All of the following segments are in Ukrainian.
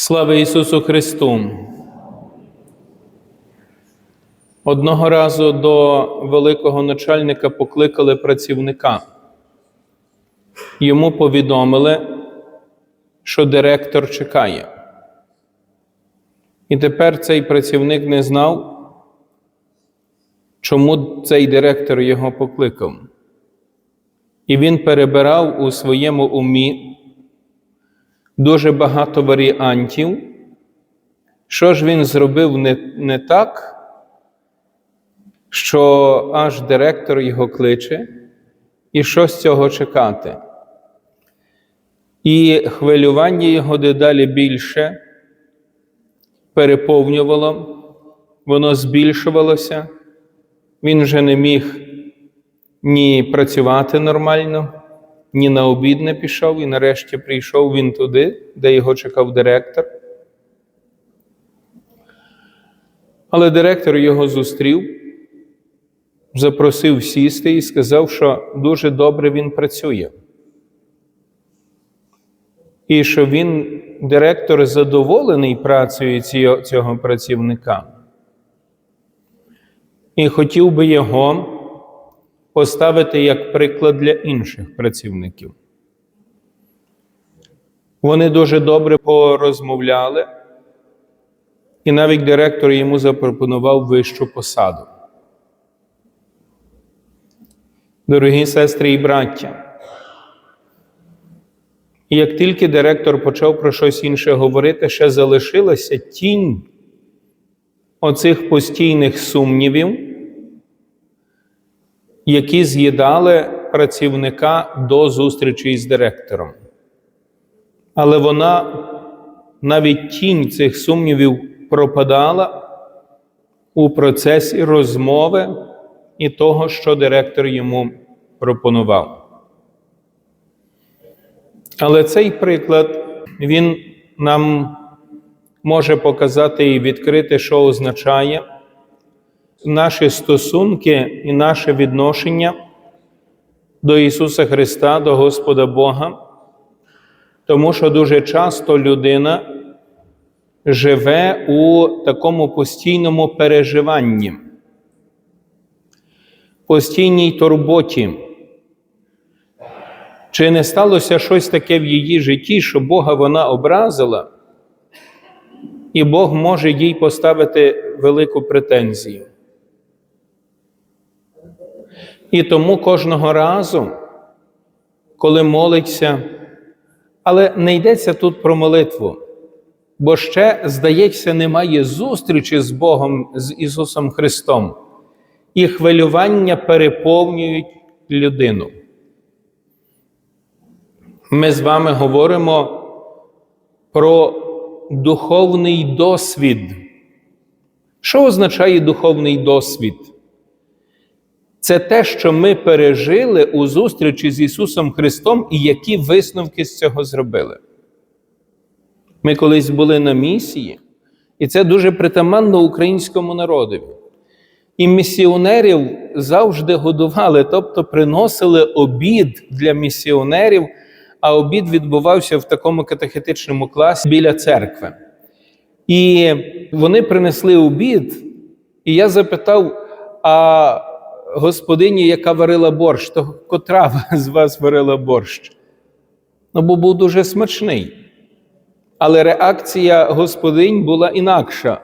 Слава Ісусу Христу! Одного разу до великого начальника покликали працівника. Йому повідомили, що директор чекає. І тепер цей працівник не знав, чому цей директор його покликав. І він перебирав у своєму умі дуже багато варіантів, що ж він зробив не, не так, що аж директор його кличе, і що з цього чекати. І хвилювання його дедалі більше переповнювало, воно збільшувалося, він вже не міг ні працювати нормально, ні на обід не пішов, і нарешті прийшов він туди, де його чекав директор. Але директор його зустрів, запросив сісти і сказав, що дуже добре він працює. І що він, директор, задоволений працею цього, працівника. І хотів би його поставити як приклад для інших працівників. Вони дуже добре порозмовляли, і навіть директор йому запропонував вищу посаду. Дорогі сестри і браття, і як тільки директор почав про щось інше говорити, ще залишилася тінь оцих постійних сумнівів, які з'їдали працівника до зустрічі з директором. Але вона навіть тінь цих сумнівів пропадала у процесі розмови і того, що директор йому пропонував. Але цей приклад він нам може показати і відкрити, що означає наші стосунки і наше відношення до Ісуса Христа, до Господа Бога, тому що дуже часто людина живе у такому постійному переживанні, постійній турботі. Чи не сталося щось таке в її житті, що Бога вона образила, і Бог може їй поставити велику претензію? І тому кожного разу, коли молиться, але не йдеться тут про молитву, бо ще, здається, немає зустрічі з Богом, з Ісусом Христом, і хвилювання переповнюють людину. Ми з вами говоримо про духовний досвід. Що означає духовний досвід? Це те, що ми пережили у зустрічі з Ісусом Христом і які висновки з цього зробили. Ми колись були на місії, і це дуже притаманно українському народові. І місіонерів завжди годували, тобто приносили обід для місіонерів, а обід відбувався в такому катехетичному класі біля церкви. І вони принесли обід, і я запитав, а господині, яка варила борщ, то котра з вас варила борщ? Ну, бо був дуже смачний. Але реакція господинь була інакша.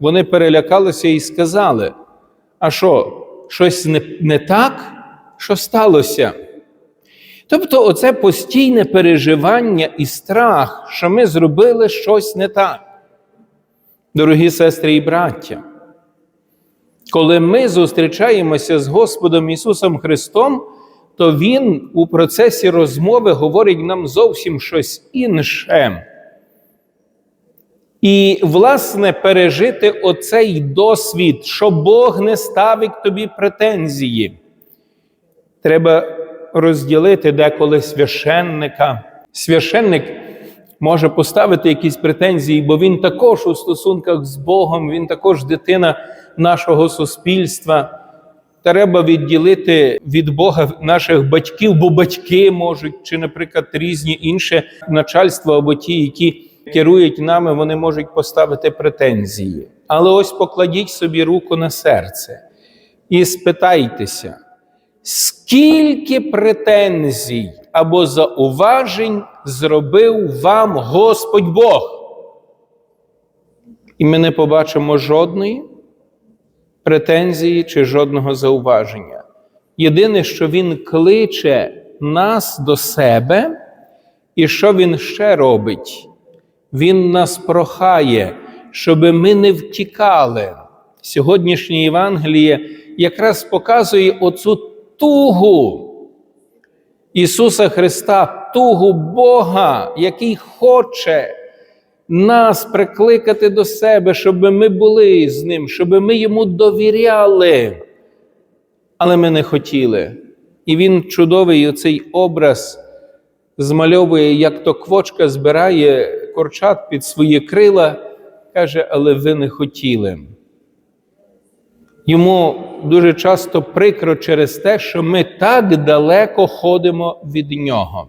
Вони перелякалися і сказали: а що, щось не, не так? Що сталося? Тобто, оце постійне переживання і страх, що ми зробили щось не так. Дорогі сестри і браття, коли ми зустрічаємося з Господом Ісусом Христом, то Він у процесі розмови говорить нам зовсім щось інше. І, власне, пережити оцей досвід, що Бог не ставить тобі претензії. Треба розділити деколи священника. Священник може поставити якісь претензії, бо він також у стосунках з Богом, він також дитина нашого суспільства. Треба відділити від Бога наших батьків, бо батьки можуть, чи, наприклад, різні інші начальства або ті, які керують нами, вони можуть поставити претензії. Але ось покладіть собі руку на серце і спитайтеся, скільки претензій або зауважень зробив вам Господь Бог? І ми не побачимо жодної претензії чи жодного зауваження. Єдине, що Він кличе нас до себе, і що Він ще робить? Він нас прохає, щоб ми не втікали. Сьогоднішнє Євангеліє якраз показує оцю тугу Ісуса Христа, тугу Бога, який хоче нас прикликати до себе, щоб ми були з Ним, щоб ми йому довіряли. Але ми не хотіли. І він чудовий оцей образ змальовує, як то квочка збирає корчат під свої крила, каже, але ви не хотіли. Йому дуже часто прикро через те, що ми так далеко ходимо від нього.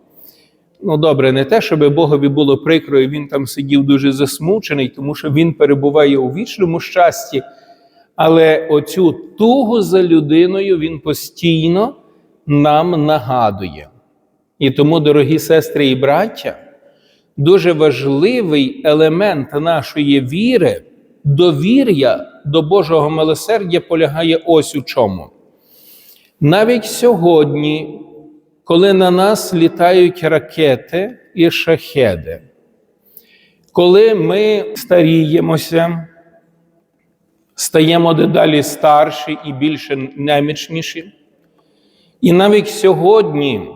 Ну, добре, не те, щоб Богові було прикро, і він там сидів дуже засмучений, тому що він перебуває у вічному щасті. Але оцю тугу за людиною він постійно нам нагадує. І тому, дорогі сестри і браття, дуже важливий елемент нашої віри, довір'я до Божого милосердя полягає ось у чому. Навіть сьогодні, коли на нас літають ракети і шахеди, коли ми старіємося, стаємо дедалі старші і більше немічніші, і навіть сьогодні,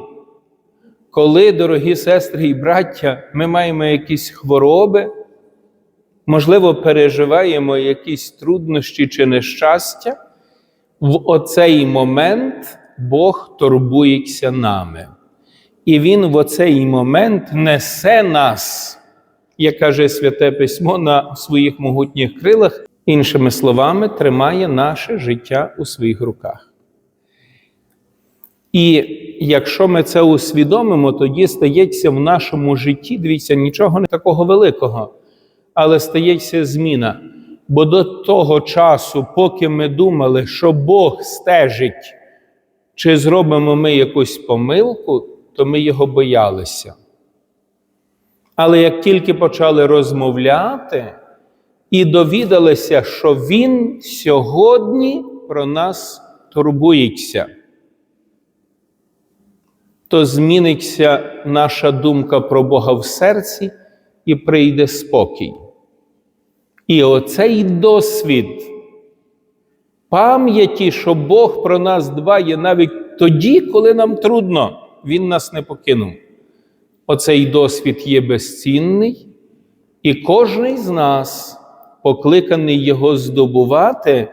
коли, дорогі сестри і браття, ми маємо якісь хвороби, можливо, переживаємо якісь труднощі чи нещастя, в оцей момент Бог турбується нами. І Він в оцей момент несе нас, як каже Святе Письмо, на своїх могутніх крилах, іншими словами, тримає наше життя у своїх руках. І якщо ми це усвідомимо, тоді стається в нашому житті, дивіться, нічого не такого великого, але стається зміна. Бо до того часу, поки ми думали, що Бог стежить, чи зробимо ми якусь помилку, то ми його боялися. Але як тільки почали розмовляти і довідалися, що Він сьогодні про нас турбується, то зміниться наша думка про Бога в серці і прийде спокій. І оцей досвід пам'яті, що Бог про нас дбає навіть тоді, коли нам трудно, Він нас не покинув. Оцей досвід є безцінний, і кожен з нас покликаний його здобувати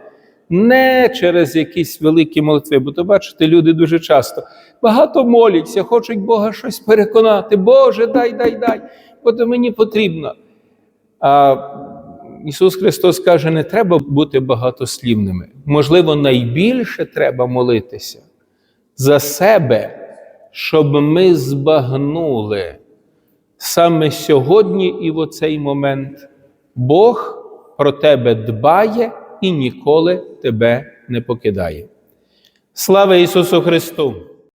не через якісь великі молитви. Бо то бачите, люди дуже часто багато моляться, хочуть Бога щось переконати. Боже, дай, дай, дай, бо то мені потрібно. А Ісус Христос каже, не треба бути багатослівними. Можливо, найбільше треба молитися за себе, щоб ми збагнули саме сьогодні і в оцей момент Бог про тебе дбає і ніколи тебе не покидає. Слава Ісусу Христу!